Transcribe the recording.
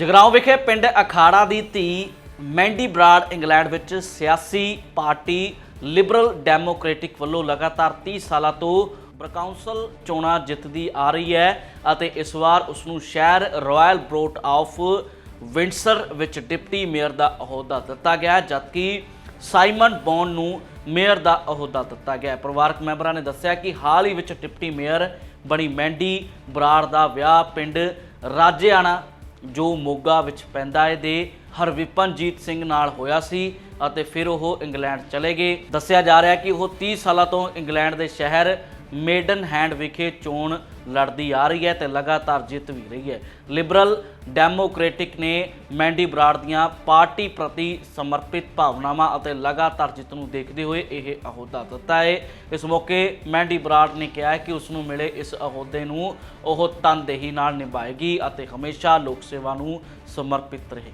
ਜਗਰਾਉਂ ਵਿਖੇ ਪਿੰਡ ਅਖਾੜਾ ਦੀ ਧੀ ਮੈਂਡੀ ਬਰਾੜ ਇੰਗਲੈਂਡ ਵਿੱਚ ਸਿਆਸੀ ਪਾਰਟੀ ਲਿਬਰਲ ਡੈਮੋਕ੍ਰੈਟਿਕ ਵੱਲੋਂ ਲਗਾਤਾਰ 30 ਸਾਲਾਂ ਤੋਂ ਬਰਕਾਉਂਸਲ ਚੋਣਾਂ ਜਿੱਤਦੀ ਆ ਰਹੀ ਹੈ ਅਤੇ ਇਸ ਵਾਰ ਉਸ ਨੂੰ ਸ਼ਹਿਰ ਰਾਇਲ ਬਰੋਟ ਆਫ ਵਿੰਡਸਰ ਵਿੱਚ ਡਿਪਟੀ ਮੇਅਰ ਦਾ ਅਹੁਦਾ ਦਿੱਤਾ ਗਿਆ, ਜਦਕਿ ਸਾਈਮਨ ਬੌਨ ਨੂੰ ਮੇਅਰ ਦਾ ਅਹੁਦਾ ਦਿੱਤਾ ਗਿਆ। ਪਰਿਵਾਰਕ ਮੈਂਬਰਾਂ ਨੇ ਦੱਸਿਆ ਕਿ ਹਾਲ ਹੀ ਵਿੱਚ ਡਿਪਟੀ ਮੇਅਰ ਬਣੀ ਮੈਂਡੀ ਬਰਾੜ ਦਾ ਵਿਆਹ ਪਿੰਡ ਰਾਜੇਆਣਾ ਜੋ ਮੋਗਾ ਵਿੱਚ ਪੈਂਦਾ ਹੈ ਦੇ ਹਰਵਿਪਨਜੀਤ ਸਿੰਘ ਨਾਲ ਹੋਇਆ ਸੀ ਅਤੇ ਫਿਰ ਉਹ ਇੰਗਲੈਂਡ ਚਲੇ ਗਏ। ਦੱਸਿਆ ਜਾ ਰਿਹਾ ਹੈ ਕਿ ਉਹ 30 ਸਾਲਾਂ ਤੋਂ ਇੰਗਲੈਂਡ ਦੇ ਸ਼ਹਿਰ ਮੇਡਨ ਹੈਂਡ ਵਿਖੇ ਚੋਣ ਲੜਦੀ ਆ ਰਹੀ ਹੈ ਤੇ ਲਗਾਤਾਰ ਜਿੱਤ ਵੀ ਰਹੀ ਹੈ। ਲਿਬਰਲ ਡੈਮੋਕ੍ਰੈਟਿਕ ਨੇ ਮੈਂਡੀ ਬਰਾੜ ਦੀਆਂ ਪਾਰਟੀ ਪ੍ਰਤੀ ਸਮਰਪਿਤ ਭਾਵਨਾਵਾਂ ਅਤੇ ਲਗਾਤਾਰ ਜਿੱਤ ਨੂੰ ਦੇਖਦੇ ਹੋਏ ਇਹ ਅਹੁਦਾ ਦਿੱਤਾ ਹੈ। ਇਸ ਮੌਕੇ ਮੈਂਡੀ ਬਰਾੜ ਨੇ ਕਿਹਾ ਕਿ ਉਸ ਨੂੰ ਮਿਲੇ ਇਸ ਅਹੁਦੇ ਨੂੰ, ਉਹ ਤਨਦੇਹੀ ਨਾਲ ਨਿਭਾਏਗੀ ਅਤੇ ਹਮੇਸ਼ਾ ਲੋਕ ਸੇਵਾ ਨੂੰ ਸਮਰਪਿਤ ਰਹੇਗੀ